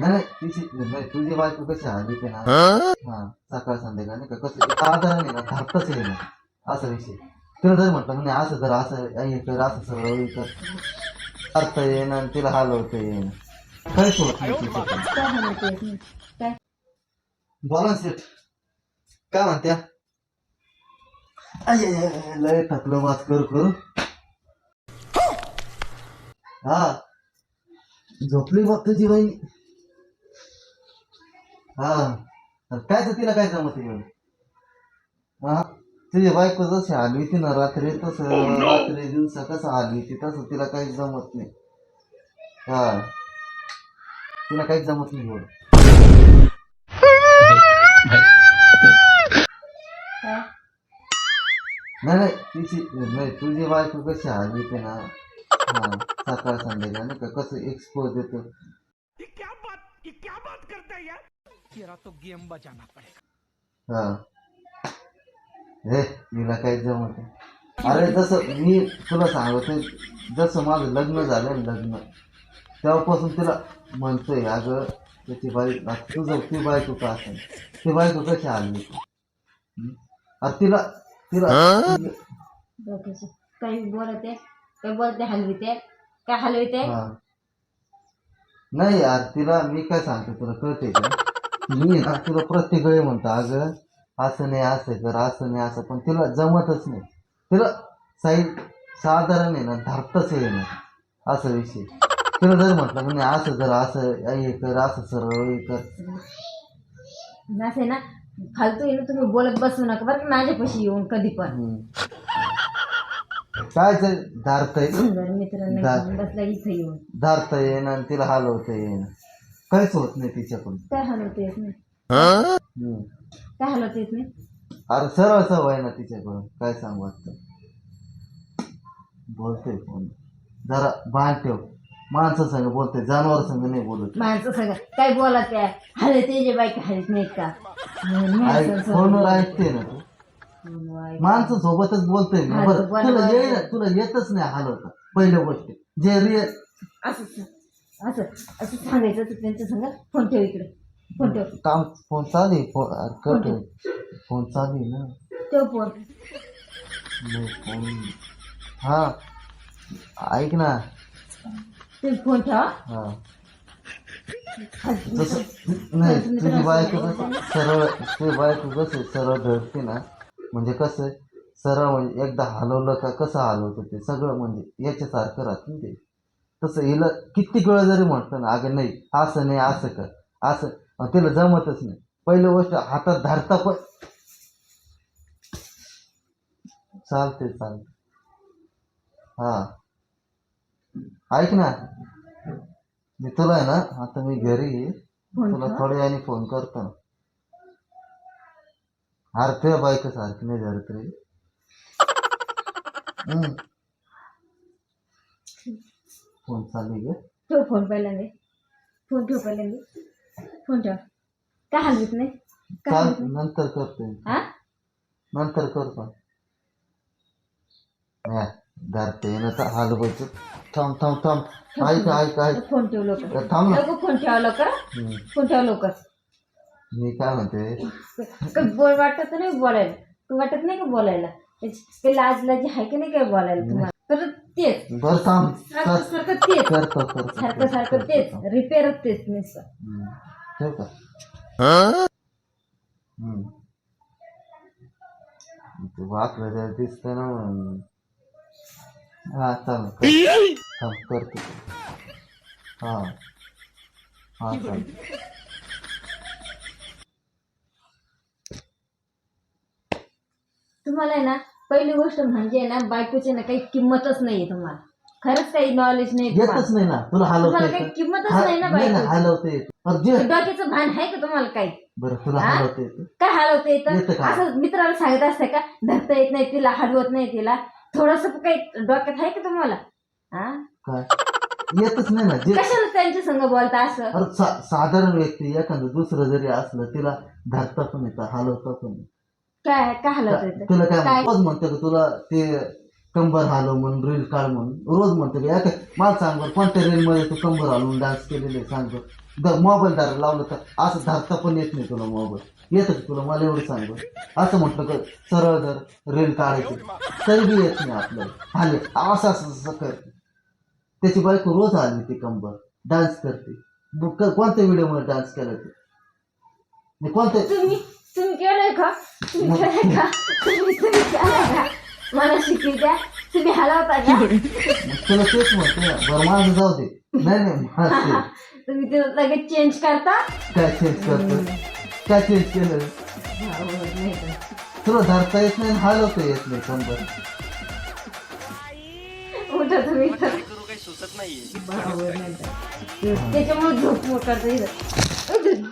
नाही नाही, तिची नाही तुझी बायको कशी आली ते ना? हा? सकाळ संध्याकाळ नाही का? कसं आधार नाही ना धाकटच आहे ना. असा विषय. तिला जर म्हटलं म्हणजे असं जर असं हे कर असं हे कर करता येईन आणि तिला हलवता येईन. काहीच होत नाही बोला ना सेठ काय म्हणत्या? आय, लय थकलो वाच करू करू. हा. झोपली बघ तुझी बहिणी? हा. अरे काय तर तिला काय जमत हा? तुझी बायको जशी हलवी ती ना रात्री तसं रात्री दिवसा कसं हलवी ती तसं तिला काही जमत नाही. हा. तिला काहीच जमत नाही एवढं. नाही नाही तिची नाही तुझी बायको कशी हलवी ते ना हा सकाळ संध्याकाळ नाही का कसं एक्सपोज देतो. हा. हे तिला काही जमत नाही. अरे जसं मी तुला सांगतो जसं माझं लग्न झालं लग्न तेव्हापासून तिला म्हणतोय अगं त्याची बाई तुझं ती बायको का असेल? ती बायको कशी तू हं? अरे तिला तिला काही बोलत काय बोलते हलविते काय हलविते? हा. नाही यार तिला मी काय सांगतो तुला कळते का? मी ना तुला प्रत्येक वेळी म्हणतो अगं असं नाही असं कर असं नाही असं. पण तिला जमतच नाही. तिला साईड साधारण आहे ना धाकटच आहे ना असं विषय. तिला जर म्हटलं नाही असं कर असं हे कर असं सरळ हे कर. असं ना फालतू आहे ना तुम्ही बोलत बसू नका बरं का माझ्यापाशी येऊन कधी पण. काय ते धारता जर मित्रांना दा- घेऊन बसला इथं येऊन. धारता येईन आणि तिला हलवता येईन काहीच होत नाही तिच्याकडून. काय हलवता येत नाही? हम्म. काय हलवता येत नाही? अरे सरळ सवय ना तिच्याकडून. काय सांगू वाटतं बोलतोय फोन जरा भान ठेव. माणसं संग बोलतोय जनावर संग नाही बोलत. माणसं सगळं काय बोलत आहे? हलते जे बाईक हलत नाहीत का? ऐक फोनवर ऐकते ना तू. माणसं सोबतच बोलतोय मी. हा, बरं तू बरोबर तुला. येईल तुला येतच नाही हलवता. पहिल्या गोष्टी जे रिअल असं असं असं सांगायचं तर त्यांच्या संग फोन ठेव इकडे फोन ठेव. काम फोन चालू आहे फोन अरे कट आहे. फोन चालू आहे ना. ठेव फोन. फोन. हा ऐक ना. तुम्ही फोन ठेवा हा. नाही तुझी बायको कसं सरळ तुझी बायको कसं सरळ धरते ना. म्हणजे कसं सरळ म्हणजे एकदा हलवलं का कसं हलवतं ते सगळं म्हणजे याच्यासारखं राहतं ना ते. तसं हिला किती वेळ जरी म्हटलं ना अगं नाही असं नाही असं कर असं. तिला जमतच नाही. पहिली गोष्ट हातात धरता पण. चालते चालते हा. ऐक ना. मी तुला आहे ना आता मी घरी तुला थोड्या वेळाने फोन करतो. ना तुझ्या बायको सारखी नाही धरत रे. फ़ोन चालू ठेव फ़ोन पहिल्यांदा फ़ोन ठेव पहिल्यांदा फ़ोन ठेव काय हलवीत नाही काय हलवीत नाही नंतर करतो. हा। नंतर करतो हा, धरते ना तर हलवायचं थांब थांब थांब ऐक ऐक ऐक फ़ोन ठेव लवकर तर थांब ना। लवकर फ़ोन ठेवा लवकर हम्म. फ़ोन ठेवा लवकर मी काय म्हणते काही बोल वाटत नाही बोलायला तू वाटत नाही का बोलायला त्याची- ते लाज लाज आहे की नाही काय बोलायला तुम्हाला तर तेच. बरं थांब. सारखं कर सारखं तेच. करतो करतो सारखं सारखं तेच. रिपेअर तेच नुसतं हम्म. ठेव का? हम्म. ते वाकलं जरा दिसतं ना म्हणून. हा चाल कर. थांब, करतो. हा. हा चाल. तुम्हाला आहे ना पहिली गोष्ट म्हणजे ना बायकोची ना काही किंमतच नाहीये तुम्हाला. खरंच काही नॉलेज नाही तुम्हाला. येतच नाही ना. तुला हलवता तुम्हाला काही येतं किंमतच हा- नाही ना नाही ना बायकोची. हलवता येतं बरं जे डोक्याचं भान आहे का तुम्हाला काही? बरं तुला हा? हलवता येतं काय हलवता येतं येतं का? असं मित्राला सांगत असतं का धरता येत नाही तिला हलवत नाही तिला. थोडस काही डोक्यात आहे का तुम्हाला? हा? काय? येतच नाही ना. जे कशाला त्यांच्या संग बोलता असं? अरे सा- साधारण व्यक्ती एखादं दुसरं जरी असलं तिला धरता पण येतं हलवता पण येतं. काय काय हलवता येतं? तुला काय काय? रोज म्हणतो का तुला ते कंबर हलव म्हणून रील काढ म्हणून रोज म्हणतो का? या काय मला सांग बरं कोणत्या रील मध्ये तू कंबर हलवून डान्स केलेले सांग बरं. द मोबाईल धरायला लावलं तर असं धरता पण येत नाही तुला मोबाईल येतं का तुला? मला एवढं सांग बरं. असं म्हटलं का सरळ जर रील काढायची तरी बी येत नाही आपल्याला. आले असं असं असं करते. त्याची बायको रोज आली ती कंबर. डान्स करते. क- कोणत्या व्हिडिओमध्ये डान्स केला ते? कोणत्या तुम्ही तुम्ही केलंय का तुम्ही केलंय का तुम्ही तुम्ही केलंय का मला शिकवी द्या तुम्ही हलवता का मग तुला तेच म्हणतो ना बरं माझं जाऊ दे नाही नाही माझं ते. तुम्ही ते लगेच चेंज करता काय चेंज करतो काय चेंज केलं हा, हो, नाही तर. तुला धरता येत नाही हलवता येत नाही कंबर उठा तुम्ही तर. बरोबर नाही तर. त्याच्यामुळे झोप मोड करता येतं